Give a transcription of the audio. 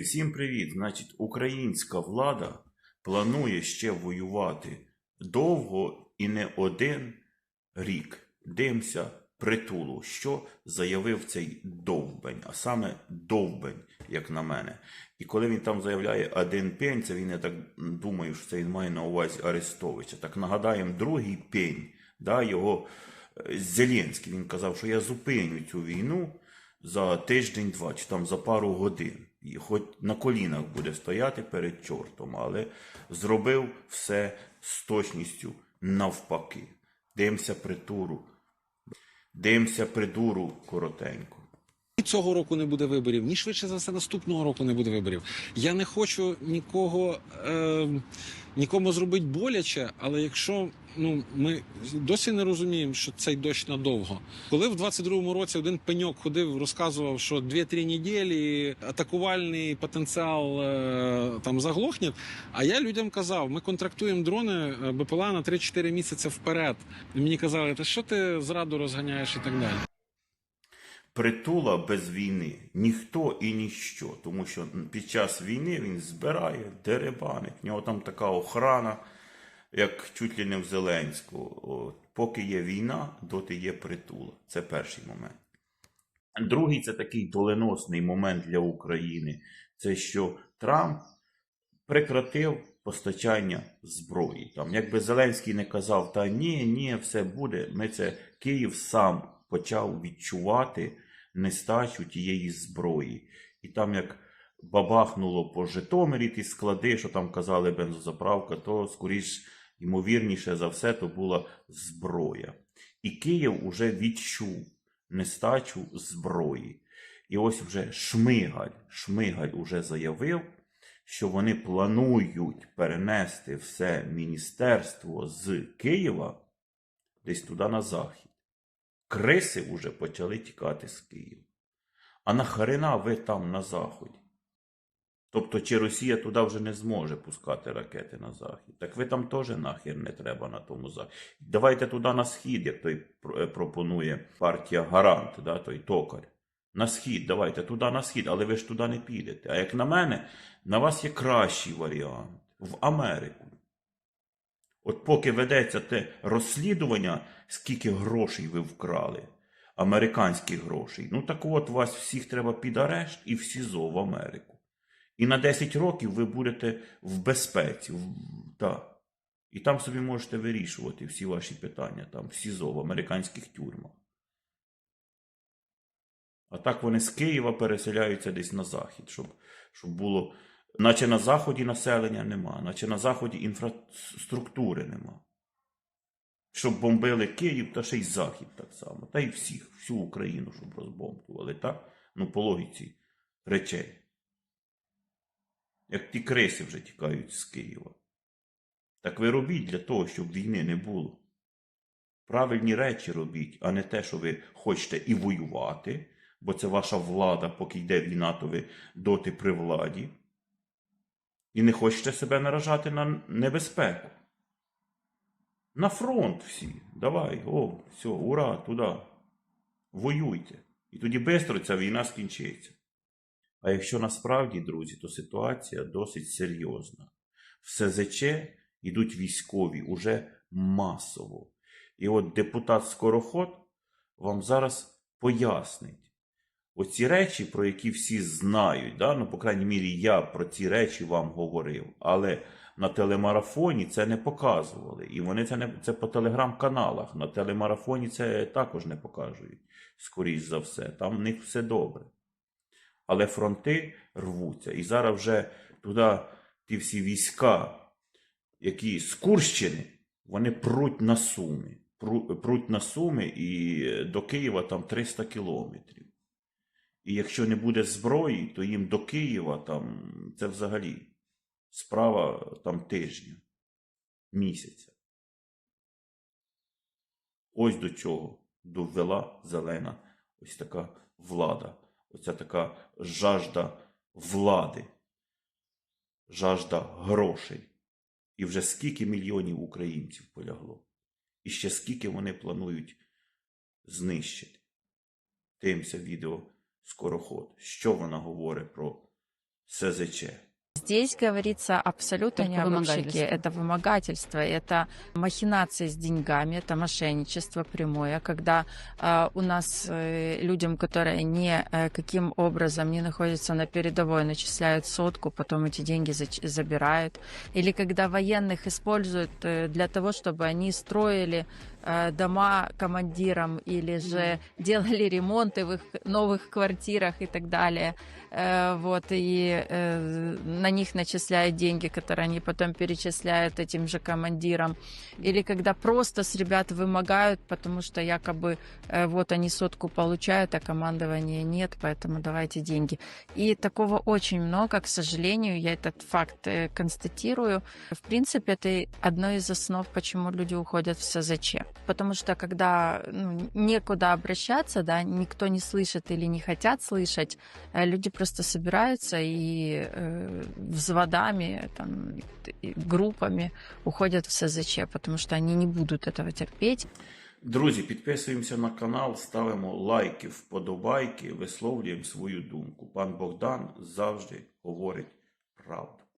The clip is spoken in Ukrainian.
Всім привіт! Значить, українська влада планує ще воювати довго і не один рік. Дивимося притулу, що заявив цей довбень, а саме довбень, як на мене. І коли він там заявляє один пень, це він я так думаю, що це він має на увазі Арестовича. Так нагадаємо, другий пень, да, його е, Зеленський, він казав, що я зупиню цю війну за тиждень-два чи там за пару годин. Хоч на колінах буде стояти перед чортом, але зробив все з точністю навпаки. Дивимося притуру. Дивимося придуру коротенько. Ні цього року не буде виборів, ні швидше за все наступного року не буде виборів. Я не хочу нікого е, нікому зробити боляче, але якщо ну ми досі не розуміємо, що цей дощ надовго. Коли в 22-му році один пеньок ходив, розказував, що 2-3 неділі атакувальний потенціал е, там заглохне. А я людям казав, ми контрактуємо дрони е, БПЛА на 3-4 місяці вперед. І мені казали, та що ти зраду розганяєш і так далі. Притула без війни ніхто і ніщо, тому що під час війни він збирає, деребанить. В нього там така охрана, як чуть ли не в Зеленську. От, поки є війна, доти є притула. Це перший момент. Другий це такий доленосний момент для України. Це що Трамп прекратив постачання зброї. Там, якби Зеленський не казав, та ні, ні, все буде. Ми це Київ сам почав відчувати нестачу тієї зброї. І там як бабахнуло по Житомирі ті склади, що там казали бензозаправка, то скоріш, ймовірніше за все, то була зброя. І Київ уже відчув нестачу зброї. І ось вже Шмигаль, Шмигаль уже заявив, що вони планують перенести все міністерство з Києва десь туди на захід. Криси вже почали тікати з Києва. А нахрена ви там на заході? Тобто, чи Росія туди вже не зможе пускати ракети на захід? Так ви там теж нахер не треба на тому заході. Давайте туди на схід, як той е, пропонує партія Гарант, да, той токар. На схід, давайте туди на схід, але ви ж туди не підете. А як на мене, на вас є кращий варіант в Америку. От поки ведеться те розслідування, скільки грошей ви вкрали, американських грошей, ну так от вас всіх треба під арешт і в СІЗО в Америку. І на 10 років ви будете в безпеці. В... Да. І там собі можете вирішувати всі ваші питання там, в СІЗО, в американських тюрмах. А так вони з Києва переселяються десь на захід, щоб, щоб було. Наче на заході населення нема, наче на заході інфраструктури нема. Щоб бомбили Київ, та ще й Захід так само. Та й всіх, всю Україну, щоб розбомбували, так? Ну, по логіці речей. Як ті криси вже тікають з Києва. Так ви робіть для того, щоб війни не було. Правильні речі робіть, а не те, що ви хочете і воювати, бо це ваша влада, поки йде війна, то ви доти при владі. І не хочете себе наражати на небезпеку. На фронт всі. Давай, о, все, ура, туди. Воюйте. І тоді швидко ця війна скінчиться. А якщо насправді, друзі, то ситуація досить серйозна. В СЗЧ йдуть військові уже масово. І от депутат Скороход вам зараз пояснить оці речі, про які всі знають. Да? Ну, по крайній мірі, я про ці речі вам говорив. Але на телемарафоні це не показували. І вони це не це по телеграм-каналах. На телемарафоні це також не покажуть, скоріш за все. Там в них все добре. Але фронти рвуться. І зараз вже туди ті всі війська, які з Курщини, вони пруть на суми. Пруть на суми і до Києва там 300 кілометрів. І якщо не буде зброї, то їм до Києва там це взагалі справа там тижня, місяця. Ось до чого довела зелена ось така влада, оця така жажда влади, жажда грошей. І вже скільки мільйонів українців полягло, і ще скільки вони планують знищити. Дивимося відео Скороход. Що вона говорить про СЗЧ. Здесь говорится абсолютно Только не об вымогательство. общаке. Это вымогательство, это махинации с деньгами, это мошенничество прямое, когда э, у нас э, людям, которые не э, каким образом не находятся на передовой, начисляют сотку, потом эти деньги зач- забирают. Или когда военных используют э, для того, чтобы они строили дома командирам или же делали ремонты в их новых квартирах и так далее. Э, вот, и э, на них начисляют деньги, которые они потом перечисляют этим же командирам. Или когда просто с ребят вымогают, потому что якобы э, вот они сотку получают, а командования нет, поэтому давайте деньги. И такого очень много, к сожалению, я этот факт э, констатирую. В принципе, это одно из основ, почему люди уходят в СЗЧ Потому что когда ну, некуда обращаться, да, никто не слышит или не хотят слышать, э, люди просто собираются и э, взводами, там, и группами уходят в СЗЧ, потому что они не будут этого терпеть. Друзі, підписуємося на канал, ставимо лайки, вподобайки, висловлюємо свою думку. Пан Богдан завжди говорить правду.